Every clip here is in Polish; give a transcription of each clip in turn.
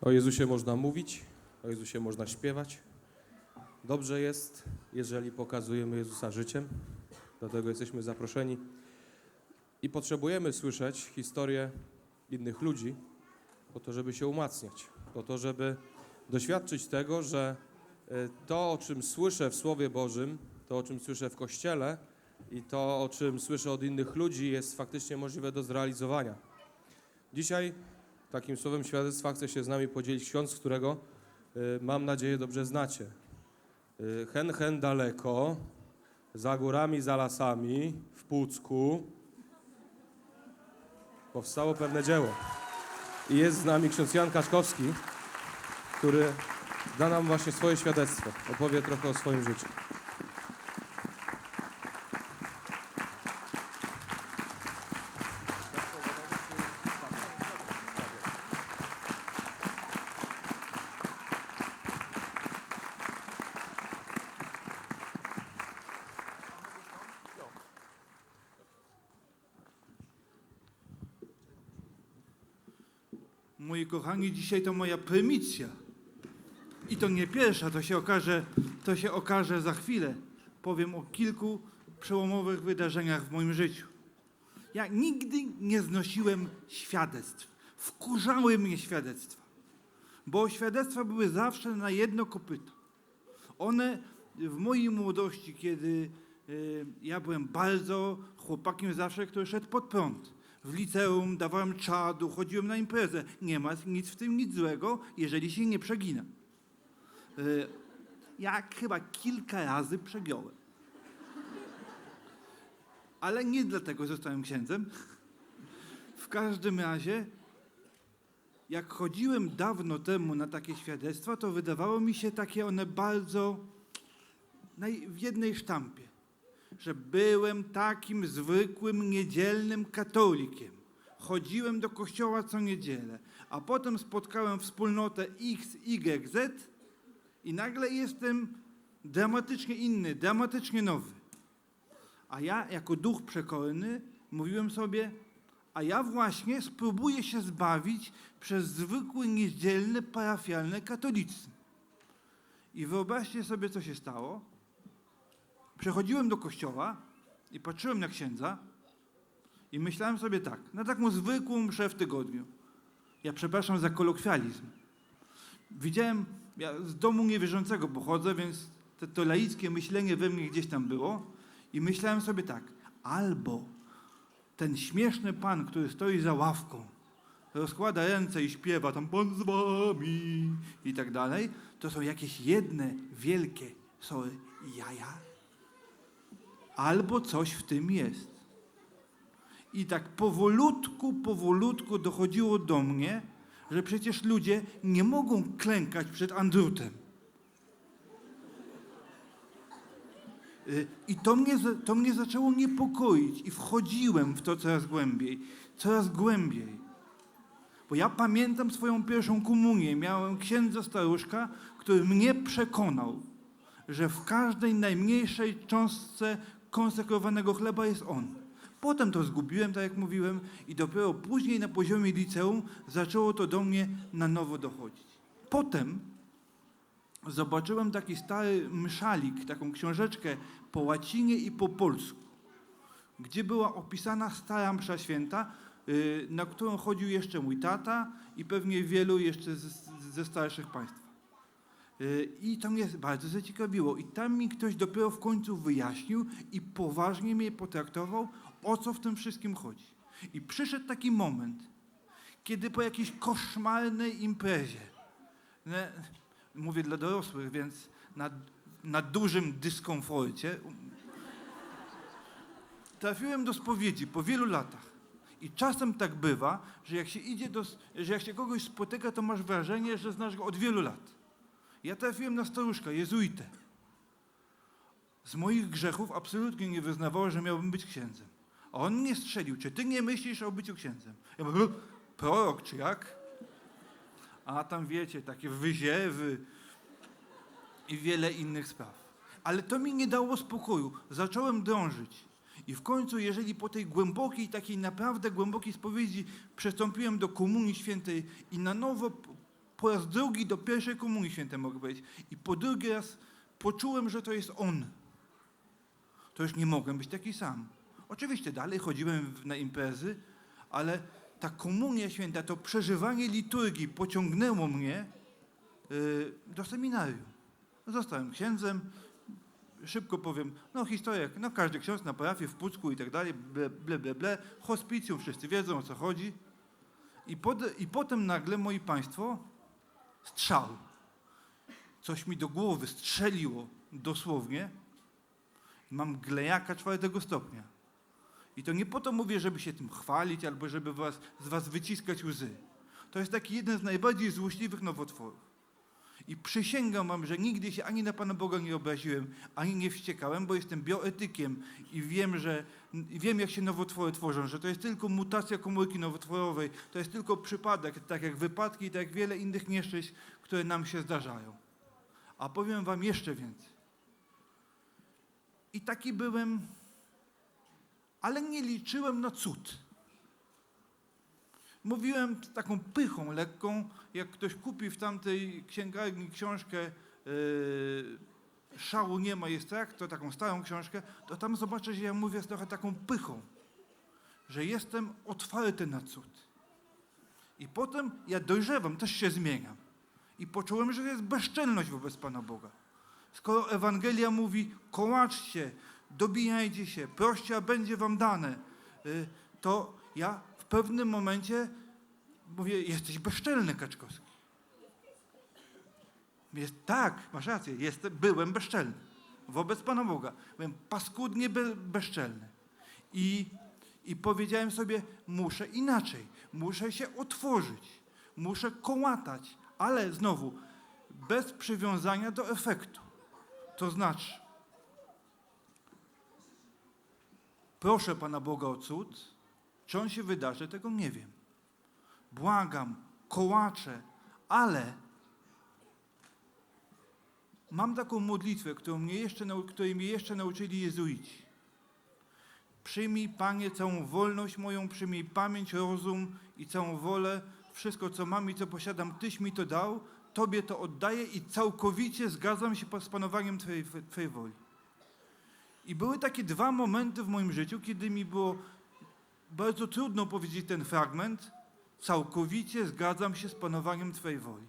O Jezusie można mówić, o Jezusie można śpiewać. Dobrze jest, jeżeli pokazujemy Jezusa życiem. Do tego jesteśmy zaproszeni. I potrzebujemy słyszeć historię innych ludzi, po to, żeby się umacniać, po to, żeby doświadczyć tego, że e, to, o czym słyszę w Słowie Bożym, to, o czym słyszę w Kościele i to, o czym słyszę od innych ludzi, jest faktycznie możliwe do zrealizowania. Dzisiaj takim słowem świadectwa chce się z nami podzielić ksiądz, którego y, mam nadzieję dobrze znacie. Y, Hen, hen daleko, za górami, za lasami, w Pucku powstało pewne dzieło. I jest z nami ksiądz Jan Kaszkowski, który da nam właśnie swoje świadectwo, opowie trochę o swoim życiu. Moi kochani, dzisiaj to moja prymicja. I to nie pierwsza, to się okaże, to się okaże za chwilę. Powiem o kilku przełomowych wydarzeniach w moim życiu. Ja nigdy nie znosiłem świadectw. Wkurzały mnie świadectwa. Bo świadectwa były zawsze na jedno kopyto. One w mojej młodości, kiedy y, ja byłem bardzo chłopakiem zawsze, który szedł pod prąd. W liceum dawałem czadu, chodziłem na imprezę. Nie ma nic w tym nic złego, jeżeli się nie przegina. Y, ja chyba kilka razy przegiąłem. Ale nie dlatego zostałem księdzem. W każdym razie, jak chodziłem dawno temu na takie świadectwa, to wydawało mi się takie one bardzo w jednej sztampie, że byłem takim zwykłym niedzielnym katolikiem. Chodziłem do kościoła co niedzielę, a potem spotkałem wspólnotę X, Y, Z i nagle jestem dramatycznie inny, dramatycznie nowy. A ja, jako duch przekorny, mówiłem sobie, a ja właśnie spróbuję się zbawić przez zwykły, niedzielny, parafialny katolicyzm. I wyobraźcie sobie, co się stało. Przechodziłem do kościoła i patrzyłem na księdza i myślałem sobie tak, na taką zwykłą mszę w tygodniu. Ja przepraszam za kolokwializm. Widziałem, ja z domu niewierzącego pochodzę, więc to, to laickie myślenie we mnie gdzieś tam było i myślałem sobie tak, albo ten śmieszny pan, który stoi za ławką, rozkłada ręce i śpiewa tam Pan z wami i tak dalej, to są jakieś jedne wielkie, sorry, jaja. Albo coś w tym jest. I tak powolutku, powolutku dochodziło do mnie, że przecież ludzie nie mogą klękać przed Andrutem. Y, I to mnie, to mnie zaczęło niepokoić i wchodziłem w to coraz głębiej, coraz głębiej. Bo ja pamiętam swoją pierwszą komunię. Miałem księdza staruszka, który mnie przekonał, że w każdej najmniejszej cząstce konsekrowanego chleba jest on. Potem to zgubiłem, tak jak mówiłem, i dopiero później na poziomie liceum zaczęło to do mnie na nowo dochodzić. Potem zobaczyłem taki stary mszalik, taką książeczkę po łacinie i po polsku, gdzie była opisana stara msza święta, y, na którą chodził jeszcze mój tata i pewnie wielu jeszcze ze, starszych państwa. Y, I to mnie bardzo zaciekawiło. I tam mi ktoś dopiero w końcu wyjaśnił i poważnie mnie potraktował, o co w tym wszystkim chodzi. I przyszedł taki moment, kiedy po jakiejś koszmarnej imprezie, ne, mówię dla dorosłych, więc na, na dużym dyskomforcie, trafiłem do spowiedzi po wielu latach. I czasem tak bywa, że jak się idzie do, że jak się kogoś spotyka, to masz wrażenie, że znasz go od wielu lat. Ja trafiłem na staruszka, jezuitę. Z moich grzechów absolutnie nie wyznawało, że miałbym być księdzem. A on mnie strzelił, czy ty nie myślisz o byciu księdzem? Ja mówię, "E, prorok czy jak? A tam wiecie, takie wyziewy i wiele innych spraw. Ale to mi nie dało spokoju. Zacząłem drążyć. I w końcu, jeżeli po tej głębokiej, takiej naprawdę głębokiej spowiedzi przystąpiłem do Komunii Świętej i na nowo po raz drugi do pierwszej komunii świętej mogę powiedzieć. I po drugi raz poczułem, że to jest On. To już nie mogłem być taki sam. Oczywiście dalej chodziłem na imprezy, ale ta komunia święta, to przeżywanie liturgii pociągnęło mnie y, do seminarium. Zostałem księdzem, szybko powiem, no historia, no każdy ksiądz na parafii w Pucku i tak dalej, ble, ble, ble, ble, hospicjum, wszyscy wiedzą o co chodzi. I, pod, I potem nagle, moi państwo, strzał. Coś mi do głowy strzeliło dosłownie. Mam glejaka czwartego stopnia. I to nie po to mówię, żeby się tym chwalić albo żeby was, z was wyciskać łzy. To jest taki jeden z najbardziej złośliwych nowotworów. I przysięgam wam, że nigdy się ani na Pana Boga nie obraziłem, ani nie wściekałem, bo jestem bioetykiem i wiem, że wiem, jak się nowotwory tworzą, że to jest tylko mutacja komórki nowotworowej, to jest tylko przypadek, tak jak wypadki i tak jak wiele innych nieszczęść, które nam się zdarzają. A powiem wam jeszcze więcej. I taki byłem, ale nie liczyłem na cud. Mówiłem taką pychą lekką, jak ktoś kupi w tamtej księgarni książkę yy, Szału nie ma, jest tak, to taką starą książkę, to tam zobaczę, że ja mówię z trochę taką pychą, że jestem otwarty na cud. I potem ja dojrzewam, też się zmieniam. I poczułem, że jest bezczelność wobec Pana Boga. Skoro Ewangelia mówi, kołaczcie, dobijajcie się, proście, a będzie wam dane, y, to ja pewnym momencie mówię, jesteś bezczelny, Kaczkowski. Jest, tak, masz rację, byłem bezczelny wobec Pana Boga. Byłem paskudnie be, bezczelny. I, I powiedziałem sobie, muszę inaczej, muszę się otworzyć, muszę kołatać, ale znowu, bez przywiązania do efektu. To znaczy, proszę Pana Boga o cud, czy on się wydarzy, tego nie wiem. Błagam, kołaczę, ale mam taką modlitwę, którą mnie jeszcze, której mnie jeszcze nauczyli jezuici. Przyjmij, Panie, całą wolność moją, przyjmij pamięć, rozum i całą wolę. Wszystko, co mam i co posiadam, Tyś mi to dał, Tobie to oddaję i całkowicie zgadzam się z panowaniem Twojej, twojej woli. I były takie dwa momenty w moim życiu, kiedy mi było bardzo trudno powiedzieć ten fragment. Całkowicie zgadzam się z panowaniem Twojej woli.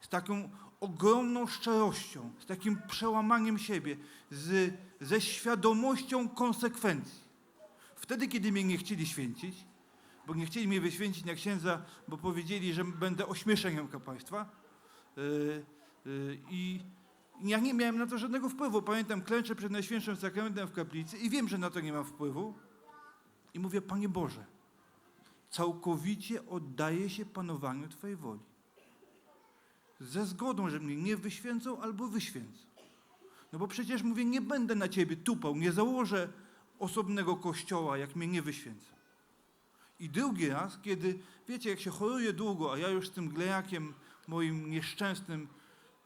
Z taką ogromną szczerością, z takim przełamaniem siebie, z, ze świadomością konsekwencji. Wtedy, kiedy mnie nie chcieli święcić, bo nie chcieli mnie wyświęcić na księdza, bo powiedzieli, że będę ośmieszeniem kapłaństwa. Yy, yy, I ja nie miałem na to żadnego wpływu. Pamiętam, klęczę przed Najświętszym Sakramentem w kaplicy i wiem, że na to nie mam wpływu. I mówię, Panie Boże, całkowicie oddaję się panowaniu Twojej woli. Ze zgodą, że mnie nie wyświęcą albo wyświęcą. No bo przecież mówię, nie będę na Ciebie tupał, nie założę osobnego kościoła, jak mnie nie wyświęcą. I drugi raz, kiedy, wiecie, jak się choruje długo, a ja już z tym glejakiem moim nieszczęsnym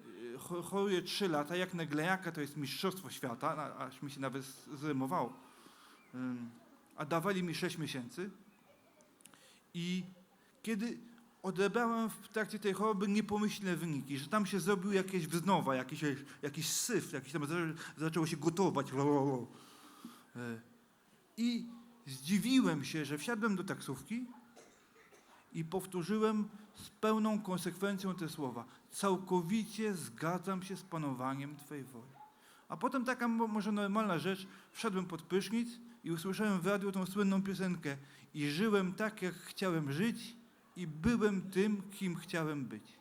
y, cho- choruję trzy lata, jak na glejaka to jest mistrzostwo świata, aż mi się nawet zrymowało. A dawali mi sześć miesięcy. I kiedy odebrałem w trakcie tej choroby niepomyślne wyniki, że tam się zrobił jakieś wznowa, jakiś, jakiś syf, jakiś tam za- zaczęło się gotować. E, I zdziwiłem się, że wsiadłem do taksówki i powtórzyłem z pełną konsekwencją te słowa. Całkowicie zgadzam się z panowaniem Twojej woli. A potem taka mo- może normalna rzecz, wszedłem pod prysznic i usłyszałem w radiu tą słynną piosenkę i żyłem tak, jak chciałem żyć i byłem tym, kim chciałem być.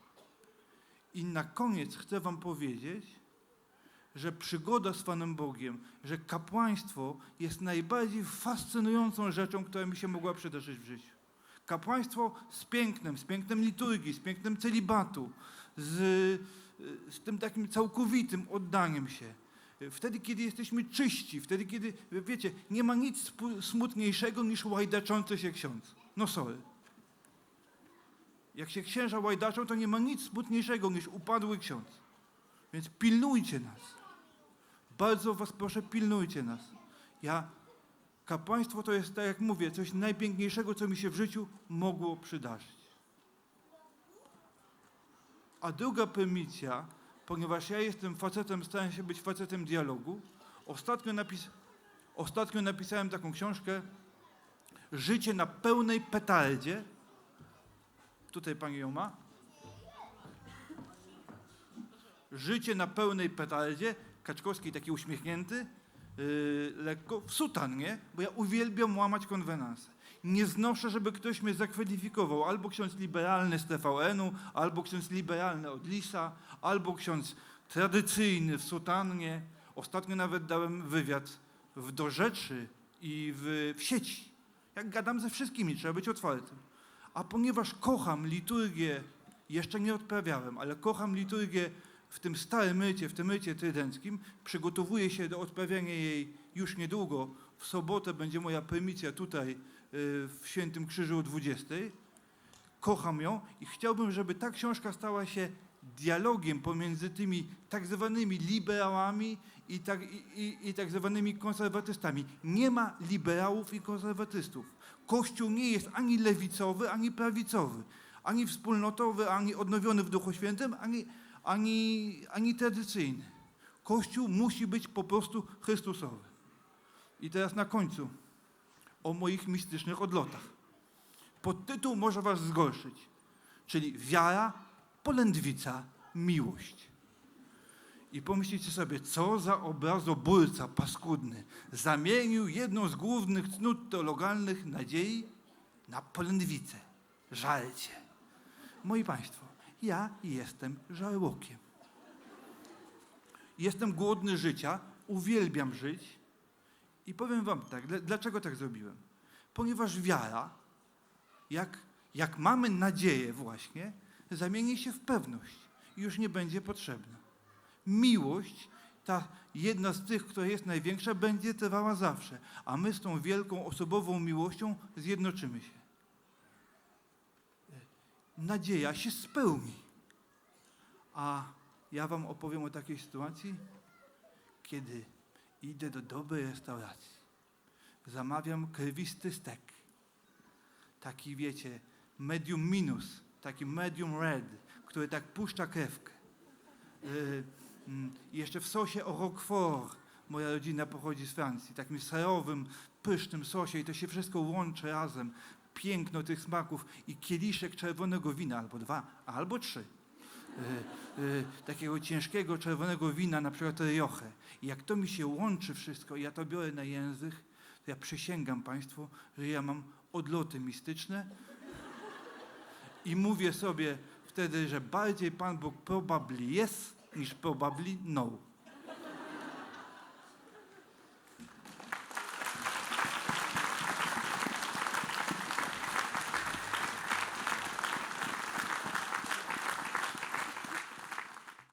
I na koniec chcę wam powiedzieć, że przygoda z Panem Bogiem, że kapłaństwo jest najbardziej fascynującą rzeczą, która mi się mogła przydarzyć w życiu. Kapłaństwo z pięknem, z pięknem liturgii, z pięknem celibatu, z, z tym takim całkowitym oddaniem się. Wtedy, kiedy jesteśmy czyści, wtedy, kiedy, wiecie, nie ma nic smutniejszego niż łajdaczący się ksiądz. No sorry. Jak się księża łajdaczą, to nie ma nic smutniejszego niż upadły ksiądz. Więc pilnujcie nas. Bardzo was proszę, pilnujcie nas. Ja, kapłaństwo to jest, tak jak mówię, coś najpiękniejszego, co mi się w życiu mogło przydarzyć. A druga prymicja, ponieważ ja jestem facetem, starałem się być facetem dialogu, ostatnio, napis, ostatnio napisałem taką książkę Życie na pełnej petardzie. Tutaj pani ją ma. Życie na pełnej petardzie. Kaczkowski taki uśmiechnięty, yy, lekko, w sutannie, bo ja uwielbiam łamać konwenanse. Nie znoszę, żeby ktoś mnie zakwalifikował. Albo ksiądz liberalny z TVN-u, albo ksiądz liberalny od Lisa, albo ksiądz tradycyjny w sutannie. Ostatnio nawet dałem wywiad w Do Rzeczy i w, w sieci. Jak gadam ze wszystkimi, trzeba być otwartym. A ponieważ kocham liturgię, jeszcze nie odprawiałem, ale kocham liturgię w tym starym mycie, w tym mycie trydenckim, przygotowuję się do odprawiania jej już niedługo. W sobotę będzie moja prymicja tutaj w Świętym Krzyżu o 20. Kocham ją i chciałbym, żeby ta książka stała się dialogiem pomiędzy tymi tak zwanymi liberałami i tak, i, i, i tak zwanymi konserwatystami. Nie ma liberałów i konserwatystów. Kościół nie jest ani lewicowy, ani prawicowy, ani wspólnotowy, ani odnowiony w Duchu Świętym, ani, ani, ani tradycyjny. Kościół musi być po prostu Chrystusowy. I teraz na końcu o moich mistycznych odlotach. Podtytuł może was zgorszyć, czyli wiara, polędwica, miłość. I pomyślicie sobie, co za obrazobórca paskudny zamienił jedną z głównych cnót teologalnych nadziei na polędwicę, żalcie. Moi Państwo, ja jestem żarłokiem. Jestem głodny życia, uwielbiam żyć i powiem Wam tak, dl- dlaczego tak zrobiłem? Ponieważ wiara, jak, jak mamy nadzieję właśnie, zamieni się w pewność i już nie będzie potrzebna. Miłość, ta jedna z tych, która jest największa, będzie trwała zawsze, a my z tą wielką osobową miłością zjednoczymy się. Nadzieja się spełni. A ja Wam opowiem o takiej sytuacji, kiedy idę do dobrej restauracji, zamawiam krwisty stek, taki wiecie, medium minus, taki medium red, który tak puszcza krewkę. Yy, mm, jeszcze w sosie o Roquefort, moja rodzina pochodzi z Francji, takim serowym, pysznym sosie i to się wszystko łączy razem. Piękno tych smaków i kieliszek czerwonego wina, albo dwa, albo trzy. Yy, yy, takiego ciężkiego czerwonego wina, na przykład Rioche. I jak to mi się łączy wszystko ja to biorę na język, to ja przysięgam Państwu, że ja mam odloty mistyczne i mówię sobie wtedy, że bardziej Pan Bóg probably yes niż probably no.